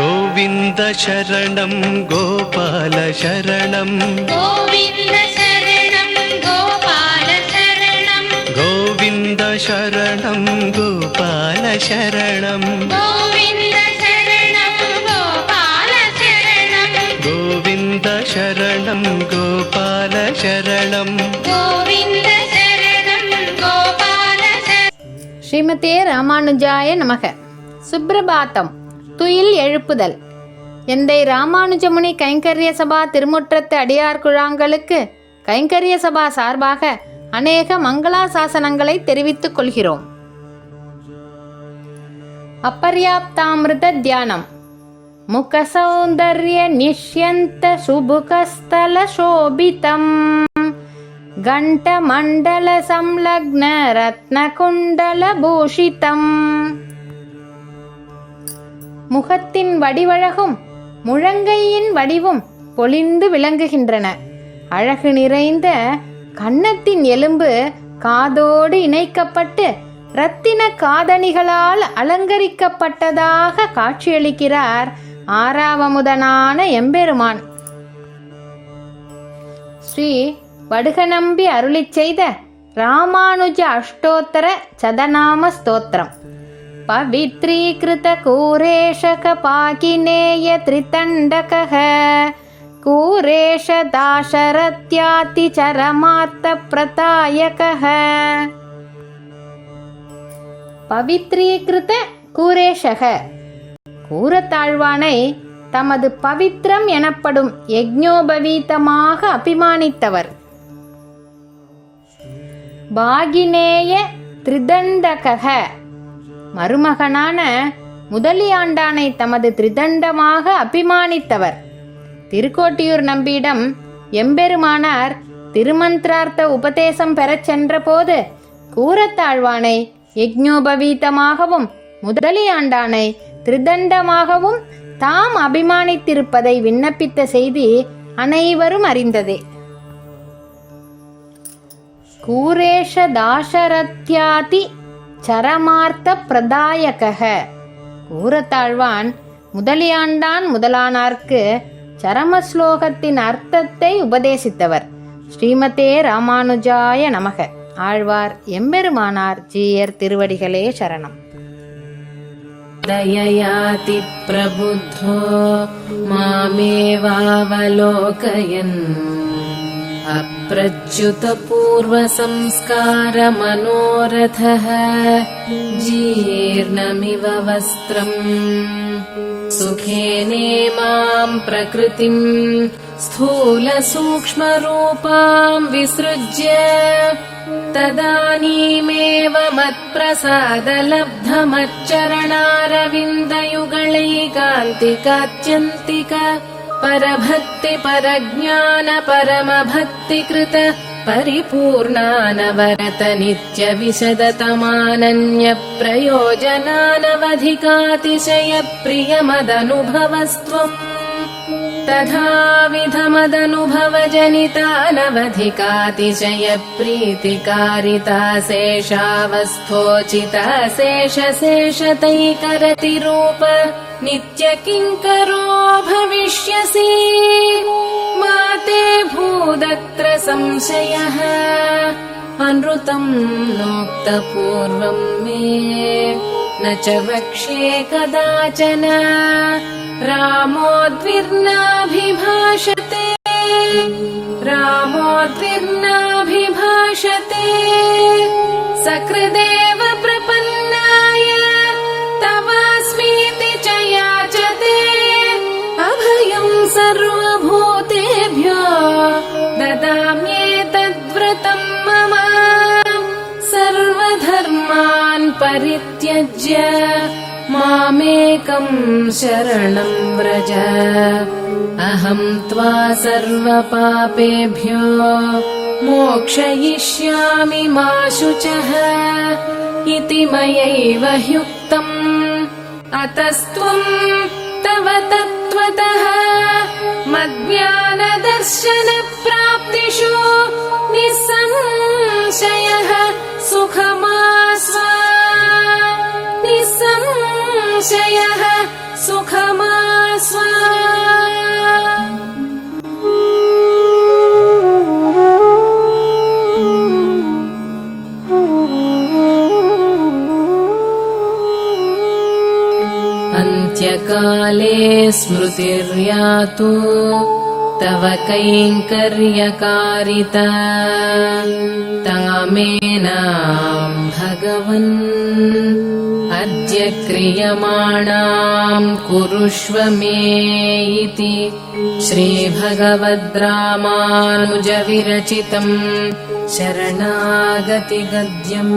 గోవింద శరణం గోపాల శరణం. గోవింద శరణం గోపాల శరణం. గోవింద శరణం గోపాల శరణం. ஸ்ரீமதே ராமானுஜாய நமக. சுப்பிரபாத்தம் துயில் எழுப்புதல். எந்தை ராமானுஜமுனி கைங்கரிய சபா திருமுற்றத்து அடியார் குழாங்களுக்கு கைங்கரிய சபா சார்பாக அநேக மங்களாசாசனங்களை தெரிவித்துக் கொள்கிறோம். அபர்யாப்தாமிருத தியானம். முக சௌந்தர்ய நிஷ்யந்த சுபுகஸ்தல சோபிதம். கண்டமண்டலசம்லக்னரத்னகுண்டலபூஷிதம். முகத்தின் வடிவழகும் முழங்கையின் வடிவும் பொழிந்து விளங்குகின்றன. அழகு நிறைந்த கன்னத்தின் எலும்பு காதோடு இணைக்கப்பட்டு இரத்தின காதணிகளால் அலங்கரிக்கப்பட்டதாக காட்சியளிக்கிறார் ஆறாவமுதனான எம்பெருமான். ஸ்ரீ வடுகநம்பி அருளி செய்த ராமானுஜ அஷ்டோத்தர சதநாம ஸ்தோத்திரம். பவித்ரீகிருத கூரேஷக பாகினேய திரிதண்டகः கூரேஷ தாசரத்யாதி சரமார்த்த பிரதாயகः பவித்ரீகிருத கூரேஷக. கூரத்தாழ்வானை தமது பவித்ரம் எனப்படும் யஜ்ஞோபவீதமாக அபிமானித்தவர். பாகினேய திரிதண்டகக. மருமகனான முதலியாண்டானை தமது திரிதண்டமாக அபிமானித்தவர். திருக்கோட்டியூர் நம்பியிடம் எம்பெருமானார் திருமந்திரார்த்த உபதேசம் பெறச் சென்றபோது கூரத்தாழ்வானை யக்ஞோபவீதமாகவும் முதலியாண்டானை திரிதண்டமாகவும் தாம் அபிமானித்திருப்பதை விண்ணப்பித்த செய்தி அனைவரும் அறிந்ததே. கூரேஷ தாசரத்யாதி சரமார்த்த பிரதாயக கூரத்தாழ்வான் முதலியாண்டான் முதலானார்க்கு சரம ஸ்லோகத்தின் அர்த்தத்தை உபதேசித்தவர் ஸ்ரீமதே ராமானுஜாய நமக ஆழ்வார் எம்பெருமானார் ஜீயர் திருவடிகளே சரணம் दययाति प्रबुद्धो मामेवावलोकयन् अप्रच्युतपूर्वसंस्कारमनोरथः जीर्णमिव वस्त्रम् सुखेनेमाम् प्रकृतिम् स्थूलसूक्ष्मरूपाम् विसृज्य तदानीमेव मत्प्रसादलब्धमच्चरणारविन्दयुगलैकान्तिकात्यन्तिक परभक्ति परज्ञान परमभक्तिकृत परिपूर्णानवरत नित्यविशदतमानन्यप्रयोजनानवधिकातिशयप्रियमदनुभवस्त्वम् प्रियमदनुभवस्त्वम् शेषावस्थोचिता शेषशेषतैकरति रूप नित्यकिङ्करो भविष्यसि मा ते भूदत्र संशयः अनृतम् नोक्तपूर्वम् मे। न च वक्ष्ये कदाचन रामोद्विर्नाभिभाषते। रामोद्विर्नाभिभाषते। सकृदेव ददाम्येतद्व्रतम् मम सर्वधर्मान् परित्यज्य मामेकम् शरणम् व्रज। अहम् त्वा सर्वपापेभ्यो मोक्षयिष्यामि मा शुचः इति मयैव ह्युक्तम्। अतस्त्वम् तव तत्त्वतः मद् ज्ञानदर्शनप्राप्तिषु निःसंशयः सुखमास्वा। निःसंशयः सुखमास्वा अन्त्यकाले स्मृतिर्यातु तव कैङ्कर्यकारिता। तामेनां भगवन् अद्य क्रियमाणाम् कुरुष्व मे इति। श्रीभगवद्रामानुजविरचितम् शरणागतिगद्यम्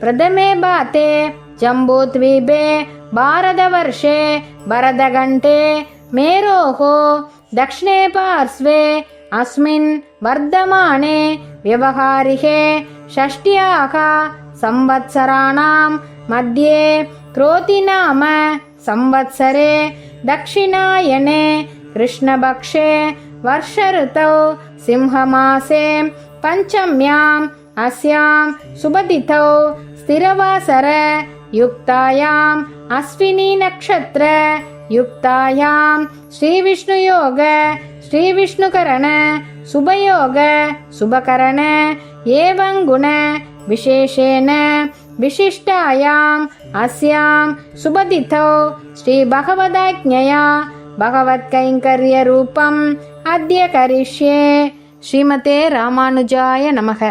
प्रथमे बाते जम्बूद्वीपे भारतवर्षे भरतघण्टे मेरोः दक्षिणे पार्श्वे अस्मिन् वर्धमाने व्यवहारिके षष्ट्याः संवत्सराणां मध्ये क्रोतिनाम संवत्सरे दक्षिणायने कृष्णपक्षे वर्षऋतौ सिंहमासे पञ्चम्याम् अस्यां सुबतिथौ स्थिरवासर युक्तायाम् अश्विनी नक्षत्र युक्तायाम् श्रीविष्णुयोग श्रीविष्णुकरण शुभयोग शुभकरण एवं गुण विशेषेण विशिष्टायाम् अस्यां सुबदिथौ श्रीभगवदाज्ञया भगवत्कैङ्कर्यरूपम् अद्य करिष्ये श्रीमते रामानुजाय नमः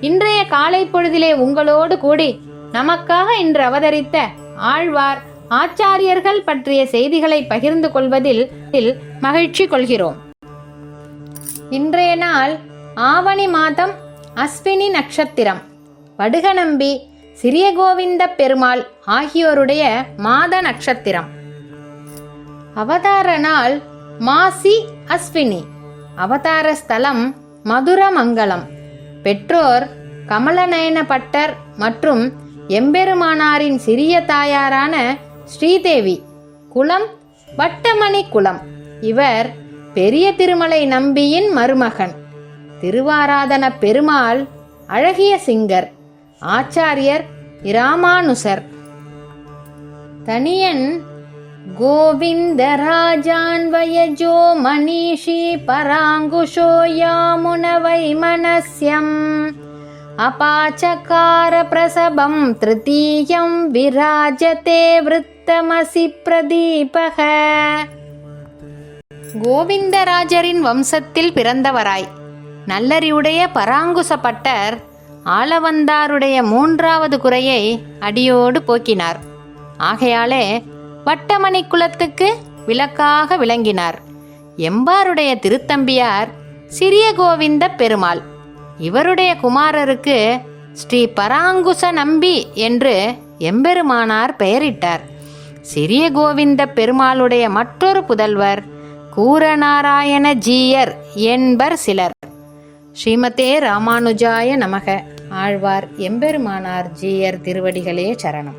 இன்றைய காலை பொழுதிலே உங்களோடு கூடி நமக்காக இன்று அவதரித்த ஆழ்வார் ஆச்சாரியர்கள் பற்றிய செய்திகளை பகிர்ந்து கொள்வதில் இல் மகிழ்ச்சி கொள்கிறோம். இன்றைய நாள் ஆவணி மாதம் அஸ்வினி நட்சத்திரம். வடுகநம்பி சிறிய கோவிந்த பெருமாள் ஆகியோருடைய மாத நட்சத்திரம். அவதார நாள் மாசி அஸ்வினி. அவதார ஸ்தலம் மதுரமங்கலம். பெற்றோர் கமலநயன பட்டர் மற்றும் எம்பெருமானாரின் சிறிய தாயாரான ஸ்ரீதேவி குலம் வட்டமணி குலம் இவர் பெரிய திருமலை நம்பியின் மருமகன். திருவாராதன பெருமாள் அழகிய சிங்கர் ஆச்சாரியர் இராமானுசர். தனியன் गोविन्दराजान्वयजो मनीषी पराङ्कुशो यामुनवैमनस्यम् अपाचकारप्रसभं तृतीयं विराजते वृत्तमसि प्रदीपः கோவிந்தராஜரின் வம்சத்தில் பிறந்தவராய் நல்லறிவுடைய பராங்குசப்பட்டர் ஆளவந்தாருடைய மூன்றாவது குறையை அடியோடு போக்கினார் ஆகையாலே வட்டமணி குலத்துக்கு விளக்காக விளங்கினார். எம்பாருடைய திருத்தம்பியார் சிறிய கோவிந்த பெருமாள். இவருடைய குமாரருக்கு ஸ்ரீ பராங்குச நம்பி என்று எம்பெருமானார் பெயரிட்டார். சிறிய கோவிந்த பெருமாளுடைய மற்றொரு புதல்வர் கூரநாராயண ஜீயர் என்பர் சிலர். ஸ்ரீமதே ராமானுஜாய நமக. ஆழ்வார் எம்பெருமானார் ஜீயர் திருவடிகளே சரணம்.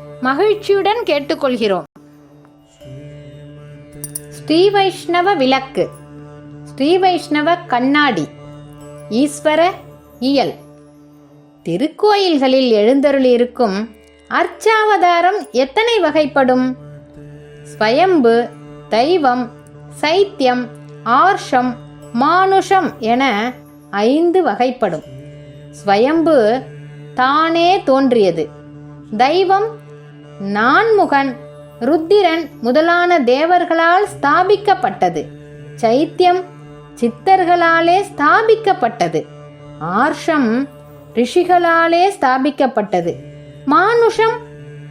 மகிழ்ச்சியுடன் கேட்டுக்கொள்கிறோம். ஸ்ரீ வைஷ்ணவ விளக்கு. ஸ்ரீ வைஷ்ணவ கண்ணாடி. ஈஸ்வர இயல். திருக்கோயில்களில் எழுந்தருளியிருக்கும் அர்ச்சாவதாரம் எத்தனை வகைப்படும்? ஸ்வயம்பு தெய்வம் சைத்தியம் ஆர்ஷம் மானுஷம் என ஐந்து வகைப்படும். ஸ்வயம்பு தானே தோன்றியது. தெய்வம் நான்முகன் ருத்திரன் முதலான தேவர்களால் ஸ்தாபிக்கப்பட்டது. சைத்தியம் சித்தர்களாலே ஸ்தாபிக்கப்பட்டது. ஆர்ஷம் ரிஷிகளாலே ஸ்தாபிக்கப்பட்டது. மானுஷம்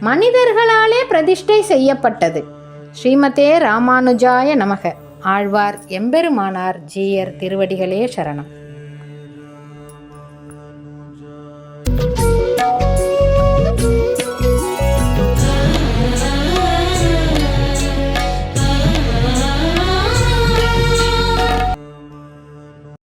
மனிதர்களாலே பிரதிஷ்டை செய்யப்பட்டது. ஸ்ரீமதே ராமானுஜாய நமக. ஆழ்வார் எம்பெருமானார் ஜீயர் திருவடிகளே சரணம்.